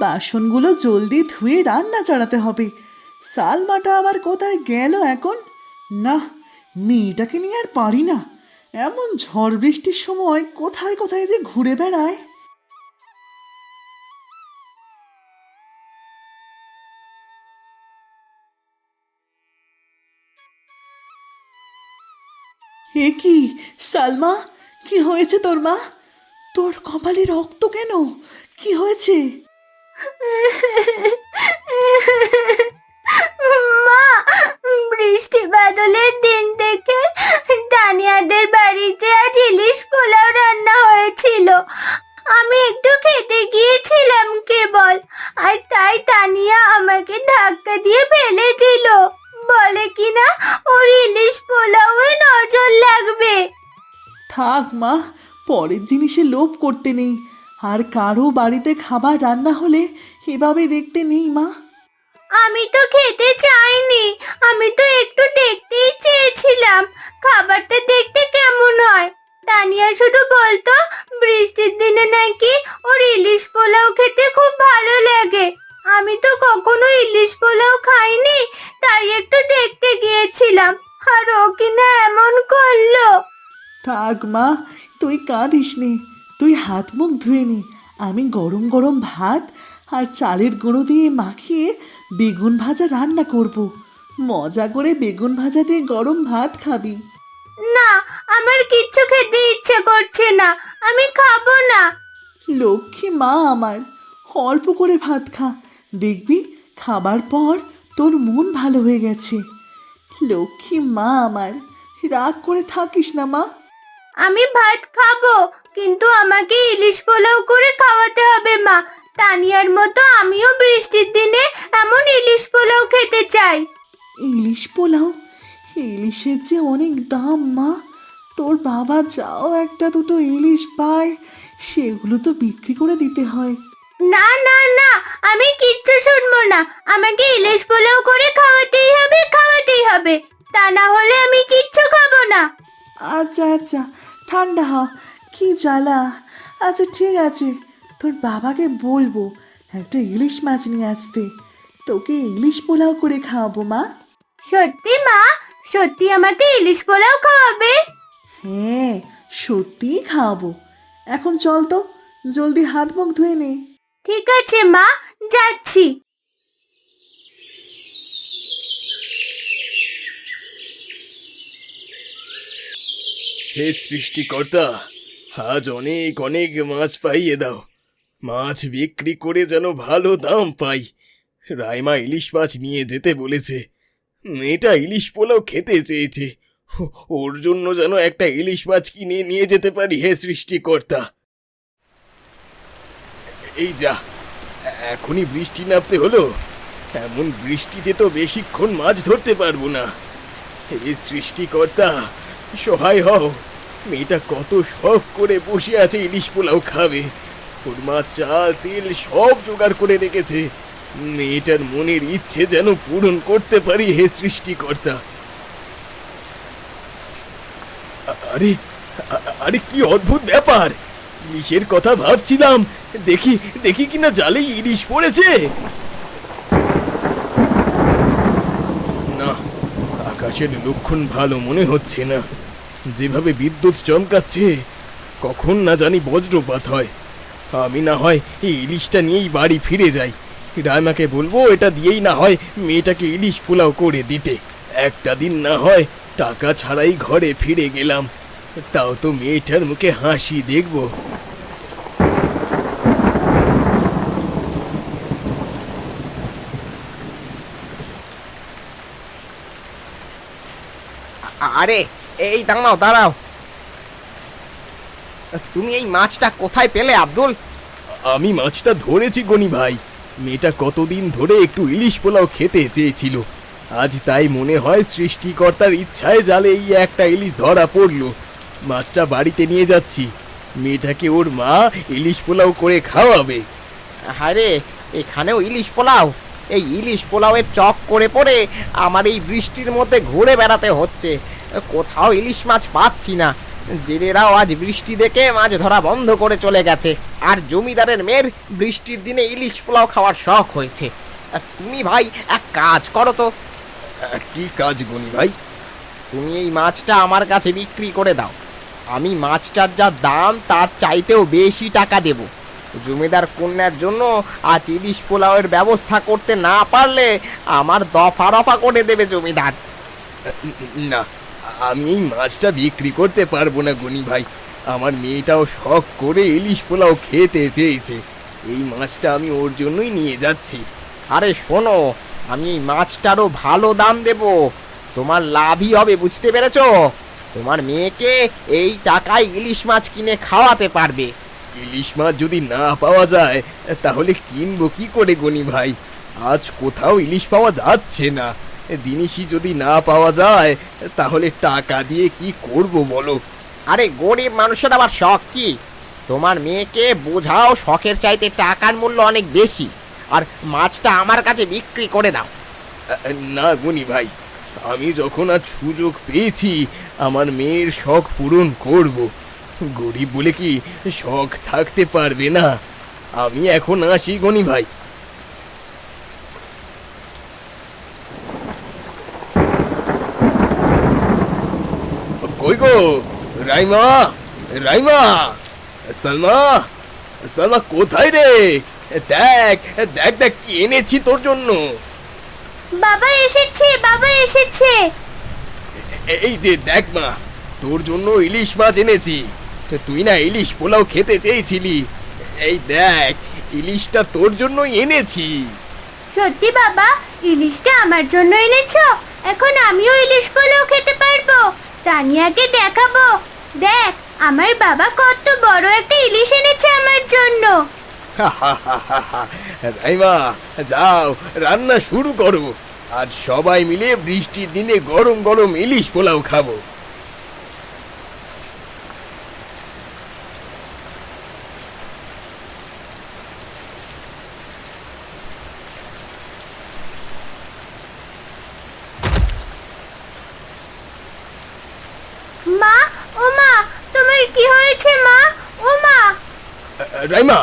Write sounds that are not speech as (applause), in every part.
বাসনগুলো জলদি ধুয়ে রান্না চড়াতে হবে। সালমাটা আবার কোথায় গেল এখন? না মেয়েটাকে নিয়ে আর পারি না। এমন ঝড় বৃষ্টির সময় কোথায় কোথায় যে ঘুরে বেড়ায়। হে কি, সালমা, কি হয়েছে তোর মা? তোর কপালে রক্ত কেন? কি হয়েছে? মা, বৃষ্টি বাদলের দিন থেকে দানিয়াদের বাড়িতে আজ ইলিশ পোলাও রান্না হয়েছিল। আমি একটু খেতে গিয়েছিলাম কেবল, আর তাই তানিয়া আমাকে ধাক্কা দিয়ে ফেলে দিল। বলে কিনা ওর ইলিশ পোলাওয়ে নজর লাগবে। থাক মা, পরের জিনিসে লোভ করতে নেই। আর কারও বাড়িতে খাবার রান্না হলে এভাবে দেখতে নেই মা। আমি তো খেতে চাইনি আমি তো একটু দেখতেই চেয়েছিলাম। খাবারটা দেখতে কেমন হয়? তানিয়া শুধু বলতো বৃষ্টির দিনে নাকি ওর ইলিশ পোলাও খেতে খুব ভালো লাগে। আমি তো কখনো ইলিশ পোলাও খাইনি তাই একটু দেখতে গিয়েছিলাম। আর ও কিনা এমন করল। থাক মা তুই কাঁদিস নে হাত মুখ ধুয়ে নি। আমি গরম গরম ভাত আর চালের গুঁড়ো দিয়ে মাখিয়ে বেগুন ভাজা রান্না করব। মজা করে বেগুন ভাজা দিয়ে গরম ভাত খাবি। না আমার কিচ্ছু খেতে ইচ্ছে করছে না। আমি খাব না। লক্ষ্মী মা আমার অল্প করে ভাত খা। দেখবি খাবার পর তোর মন ভালো হয়ে গেছে। লক্ষ্মী মা আমার রাগ করে থাকিস না মা। আমি ভাত খাব। কিন্তু আমাকে ইলিশ পোলাও করে খাওয়াতে হবে মা। তানিয়ার মতো আমিও বৃষ্টির দিনে এমন ইলিশ পোলাও খেতে চাই। ইলিশ পোলাও? ইলিশের যে অনেক দাম মা। তোর বাবা যাও একটা দুটো ইলিশ পায় সেগুলো তো বিক্রি করে দিতে হয়। না না না আমি কিচ্ছু শুনব না। আমাকে ইলিশ পোলাও করে খাওয়াতেই হবে খাওয়াতেই হবে। তা না হলে আমি কিচ্ছু খাব না। আচ্ছা আচ্ছা ঠান্ডা হ কি জ্বালা? আচ্ছা ঠিক আছে। তোর বাবাকে বলব একটা ইলিশ মাছ নিয়ে আসতে। তোকে ইলিশ পোলাও করে খাওয়াবো মা। সত্যি মা? সত্যি আমাকে ইলিশ পোলাও খাওয়াবে? হ্যাঁ সত্যিই খাওয়াবো। এখন চল তো জলদি হাত মুখ ধুয়ে নে। ঠিক আছে মা। যাচ্ছি। হে সৃষ্টিকর্তা আজ অনেক অনেক মাছ পাইয়ে দাও। মাছ বিক্রি করে যেন ভালো দাম পাই। রাইমা ইলিশ মাছ নিয়ে যেতে বলেছে। মেয়েটা ইলিশ পোলাও খেতে চেয়েছে। ওর জন্য যেন একটা ইলিশ মাছ কিনে নিয়ে যেতে পারি হে সৃষ্টিকর্তা। এই যা, এখনই বৃষ্টি নামতে হলো। এমন বৃষ্টিতে তো বেশিক্ষণ মাছ ধরতে পারব না। হে সৃষ্টিকর্তা, সহায় হও। মেয়েটা কত শখ করে বসে আছে ইলিশ পোলাও খাবে। ওর মা চাল, তেল সব জোগাড় করে রেখেছে। মেয়েটার মনের ইচ্ছে যেন পূরণ করতে পারি হে সৃষ্টিকর্তা। আরে আরে কি অদ্ভুত ব্যাপার! ইলিশের কথা ভাবছিলাম। দেখি দেখি কিনা জালে ইলিশ পড়েছে। না, আকাশের লক্ষণ ভালো মনে হচ্ছে না। যেভাবে বিদ্যুৎ চমকাচ্ছে, কখন না জানি বজ্রপাত হয়। আমি না হয় এই ইলিশটা নিয়েই বাড়ি ফিরে যাই। রায়মাকে বলব এটা দিয়েই না হয় মেয়েটাকে ইলিশ পোলাও করে দিতে। একটা দিন না হয় টাকা ছাড়াই ঘরে ফিরে গেলাম। তাও তো মেয়েটার মুখে হাসি দেখব। আরে এই দাঁড়াও দাঁড়াও। তুমি এই মাছটা কোথায় পেলে আব্দুল? আমি মাছটা ধরেছি গনি ভাই। মেয়েটা কতদিন ধরে একটু ইলিশ পোলাও খেতে চেয়েছিল। আজ তাই মনে হয় সৃষ্টিকর্তার ইচ্ছায় জালে এই একটা ইলিশ ধরা পড়ল। মাছটা বাড়িতে নিয়ে যাচ্ছি। মেয়েটাকে ওর মা ইলিশ পোলাও করে খাওয়াবে। আরে এখানেও ইলিশ পোলাও? এই ইলিশ পোলাওয়ের চক করে পড়ে আমার এই বৃষ্টির মধ্যে ঘুরে বেড়াতে হচ্ছে। কোথাও ইলিশ মাছ পাচ্ছি না। জেলেরাও আজ বৃষ্টি দেখে মাছ ধরা বন্ধ করে চলে গেছে। আর জমিদারের মেয়ের বৃষ্টির দিনে ইলিশ পোলাও খাওয়ার শখ হয়েছে। তুমি ভাই এক কাজ করো তো। কি কাজ গনি ভাই? তুমি এই মাছটা আমার কাছে বিক্রি করে দাও। আমি মাছটার যা দাম তার চাইতেও বেশি টাকা দেব। জমিদার কন্যার জন্য আজ ইলিশ পোলাওয়ের ব্যবস্থা করতে না পারলে আমার দফা রফা করে দেবে জমিদার। না আমি এই মাছটা বিক্রি করতে পারব না গনি ভাই। আমার মেয়েটাও শখ করে ইলিশ পোলাও খেতে চেয়েছে। এই মাছটা আমি ওর জন্যই নিয়ে যাচ্ছি। আরে শোনো, আমি এই মাছটারও ভালো দাম দেব। তোমার লাভই হবে, বুঝতে পেরেছ? তোমার মেয়েকে এই টাকায় ইলিশ মাছ কিনে খাওয়াতে পারবে। ইলিশ মাছ যদি না পাওয়া যায়, তাহলে কিনবো কি করে গনি ভাই? আজ কোথাও ইলিশ পাওয়া যাচ্ছে না। জিনিসই যদি না পাওয়া যায় তাহলে টাকা দিয়ে কি করব বলো? আরে গরিব মানুষের আবার শখ কি? তোমার মেয়েকে বোঝাও শখের চাইতে টাকার মূল্য অনেক বেশি। আর মাছটা আমার কাছে বিক্রি করে দাও। না গনি ভাই আমি যখন আজ সুযোগ পেয়েছি আমার মেয়ের শখ পূরণ করব। গরিব বলে কি শখ থাকতে পারবে না? আমি এখন আসি গনি ভাই কই গো রাইমা রাইমা সালমা সালমা কোথায় রে? দেখ দেখ দেখ কি এনেছি তোর জন্য। বাবা এসেছে বাবা এসেছে। এই যে দেখ মা তোর জন্য ইলিশ মাছ এনেছি। তুই না ইলিশ পোলাও খেতে চেয়েছিলি। এই দেখ ইলিশটা তোর জন্যই এনেছি। সত্যি বাবা ইলিশটা আমার জন্য এনেছো? এখন আমিও ইলিশ পোলাও খেতে পারব। তানিয়াকে দেখাবো। দেখ, আমার বাবা কত বড় একটা ইলিশ এনেছে আমার জন্য। (laughs) রাইমা যাও, রান্না শুরু করো। আর সবাই মিলে বৃষ্টির দিনে গরম গরম ইলিশ পোলাও খাব মা ও মা তোমার কি হয়েছে মা ও মা রাইমা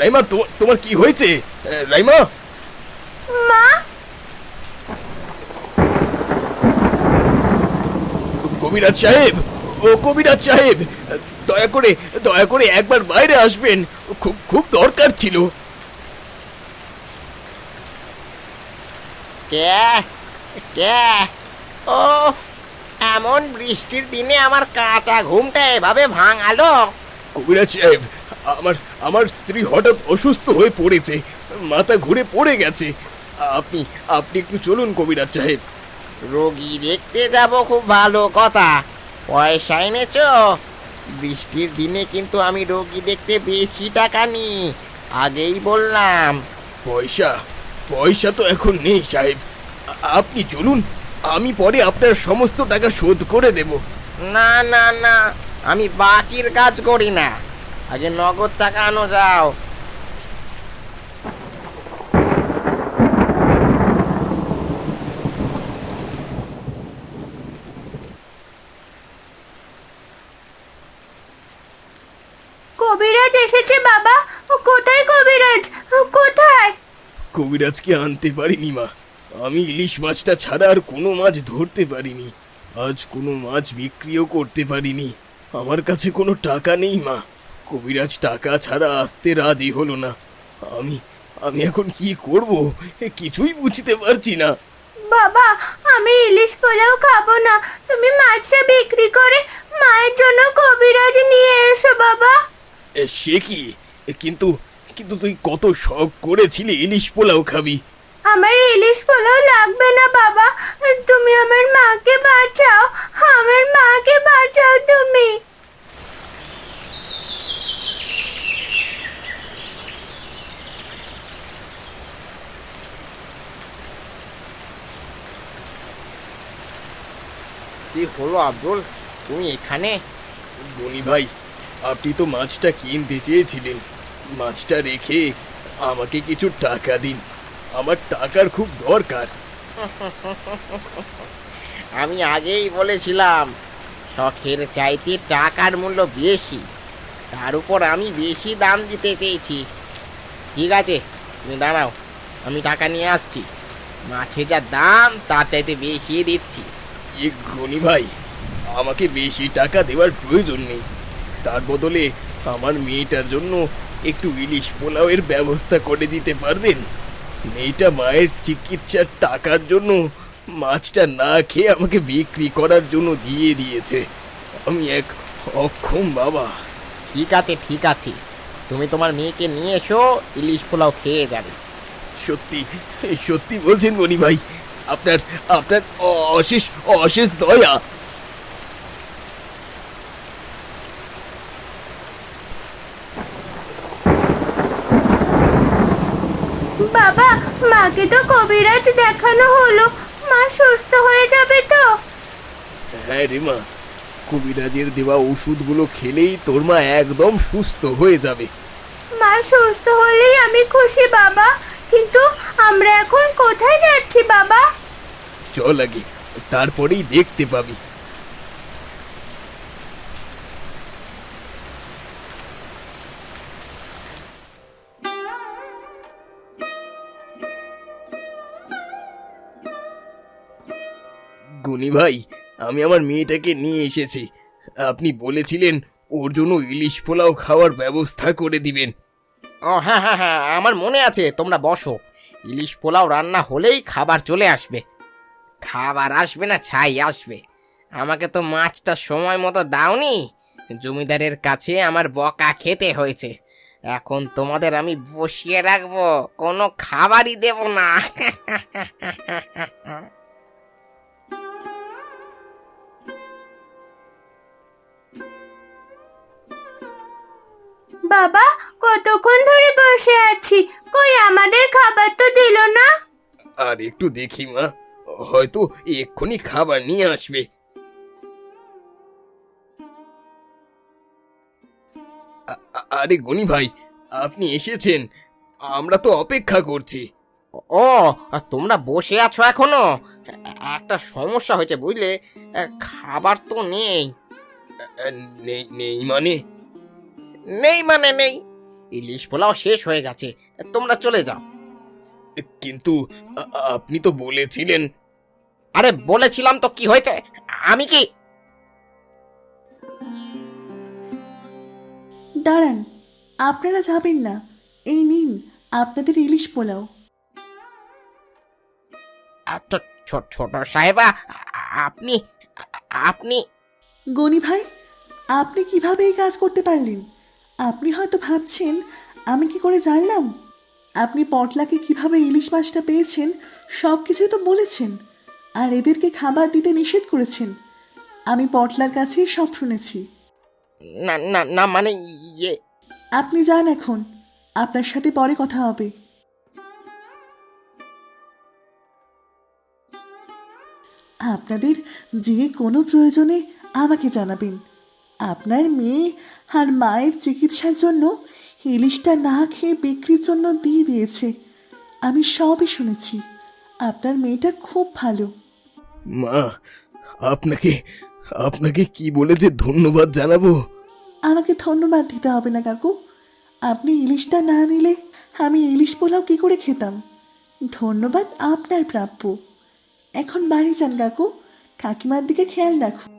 রাইমা তোমার কি হয়েছে? রাইমা? মা? কবিরাজ সাহেব ও কবিরাজ সাহেব দয়া করে দয়া করে একবার বাইরে আসবেন। খুব খুব দরকার ছিল। কে? কে? ও এমন বৃষ্টির দিনে আমার কাঁচা ঘুমটা এভাবে ভাঙালো। কবিরাজ সাহেব আমার আমার স্ত্রী হঠাৎ অসুস্থ হয়ে পড়েছে। মাথা ঘুরে পড়ে গেছে। আপনি আপনি একটু চলুন কবিরাজ সাহেব। রোগী দেখতে যাব খুব ভালো কথা। পয়সা এনেছ? বৃষ্টির দিনে কিন্তু আমি রোগী দেখতে বেশি টাকা নিই। আগেই বললাম। পয়সা পয়সা তো এখন নেই সাহেব। আপনি চলুন আমি পরে আপনার সমস্ত টাকা শোধ করে দেব। না না না আমি বাকির কাজ করি না। আগে নগদ টাকা আনো যাও। কবিরাজ এসেছে বাবা। ও কোথায় কবিরাজ? ও কোথায়? কবিরাজকে আনতে পারিনি মা। আমি ইলিশ মাছটা ছাড়া আর কোনো মাছ ধরতে পারিনি। আজ কোনো মাছ বিক্রিও করতে পারিনি। আমার কাছে কোনো টাকা নেই মা। কবিরাজ টাকা ছাড়া আসতে রাজি হলো না। আমি আমি এখন কি করব? কিছুই বুঝতে পারছি না। বাবা আমি ইলিশ পোলাও খাব না। তুমি মাছটা বিক্রি করে মায়ের জন্য কবিরাজ নিয়ে এসো বাবা। এ, সে কি? কিন্তু কিন্তু তুই কত শখ করেছিলি ইলিশ পোলাও খাবি। আমার ইলিশ পোলাও লাগবে না বাবা। তুমি আমার মাকে বাঁচাও। আমার মাকে বাঁচাও তুমি। কি হলো আব্দুল? তুমি এখানে? গনি ভাই আপনি তো মাছটা কিনতে চেয়েছিলেন। মাছটা রেখে আমাকে কিছু টাকা দিন। আমার টাকার খুব দরকার। (laughs) আমি আগেই বলেছিলাম শখের চাইতে টাকার মূল্য বেশি। তার উপর আমি বেশি দাম দিতে চেয়েছি। ঠিক আছে তুমি দাঁড়াও আমি টাকা নিয়ে আসছি। মাছের যা দাম তার চাইতে বেশি দিচ্ছি। গনি ভাই আমাকে বেশি টাকা দেওয়ার প্রয়োজন নেই। তার বদলে আমার মেয়েটার জন্য একটু ইলিশ পোলাওয়ের ব্যবস্থা করে দিতে পারবেন? মেয়েটা মায়ের চিকিৎসার টাকার জন্য মাছটা না খেয়ে আমাকে বিক্রি করার জন্য দিয়ে দিয়েছে। আমি এক অক্ষম বাবা। ঠিক আছে ঠিক আছে। তুমি তোমার মেয়েকে নিয়ে এসো ইলিশ পোলাও খেয়ে যাবে। সত্যি সত্যি বলছেন গনি ভাই আপনার আপনার অশেষ অশেষ দয়া। বাবা মাকে তো কবিরাজ দেখানো হলো। মা সুস্থ হয়ে যাবে তো? হ্যাঁ রে মা কবিরাজের দেওয়া ওষুধগুলো খেলেই তোর মা একদম সুস্থ হয়ে যাবে। মা সুস্থ হলেই আমি খুশি বাবা। কিন্তু আমরা এখন কোথায় যাচ্ছি, বাবা? চল আগে, তারপরেই দেখতে পাবি। গুনি ভাই, আমি আমার মেয়েটাকে নিয়ে এসেছি। আপনি বলেছিলেন ওর জন্য ইলিশ পোলাও খাওয়ার ব্যবস্থা করে দিবেন। ও হ্যাঁ হ্যাঁ হ্যাঁ আমার মনে আছে, তোমরা বসো। ইলিশ পোলাও রান্না হলেই খাবার চলে আসবে। খাবার আসবে না, ছাই আসবে। আমাকে তো মাছটা সময় মতো দাওনি। জমিদারের কাছে আমার বকা খেতে হয়েছে। এখন তোমাদের আমি বসিয়ে রাখব, কোনো খাবারই দেব না। (laughs) বাবা কতক্ষণ ধরে বসে আছি? কই আমাদের খাবার তো দিল না? আর একটু দেখি মা। হয়তো এক্ষুনি খাবার নিয়ে আসবে। আ- আ- আরে গনি ভাই আপনি এসেছেন। আমরা তো অপেক্ষা করছি। ও আর তোমরা বসে আছো এখনও? একটা সমস্যা হয়েছে বুঝলে? খাবার তো নেই। আ, নেই নেই মানে? নেই মানে নেই। ইলিশ পোলাও শেষ হয়ে গেছে তোমরা চলে যাও। কিন্তু আপনি তো বলেছিলেন। আরে বলেছিলাম তো কি হয়েছে আমি কি? দাঁড়ান আপনারা যাবেন না। এই নিন আপনাদের ইলিশ পোলাও। এত ছোট ছোট সাহেবা আপনি আপনি গনি ভাই আপনি কীভাবে এই কাজ করতে পারলেন? আপনি হয়তো ভাবছেন আমি কি করে জানলাম? আপনি পটলাকে কীভাবে ইলিশ মাছটা পেয়েছেন সব কিছুই তো বলেছেন আর এদেরকে খাবার দিতে নিষেধ করেছেন। আমি পটলার কাছেই সব শুনেছি। না না না মানে ইয়ে আপনি যান এখন আপনার সাথে পরে কথা হবে। আপনাদের যে কোনো প্রয়োজনে আমাকে জানাবেন। আপনার মেয়ে আর মায়ের চিকিৎসার জন্য ইলিশটা না খেয়ে বিক্রির জন্য দিয়ে দিয়েছে। আমি সবই শুনেছি। আপনার মেয়েটা খুব ভালো। মা আপনাকে আপনাকে কি বলে যে ধন্যবাদ জানাব? আমাকে ধন্যবাদ দিতে হবে না কাকু। আপনি ইলিশটা না নিলে আমি ইলিশ পোলাও কী করে খেতাম? ধন্যবাদ আপনার প্রাপ্য। এখন বাড়ি যান কাকু। কাকিমার দিকে খেয়াল রাখুন।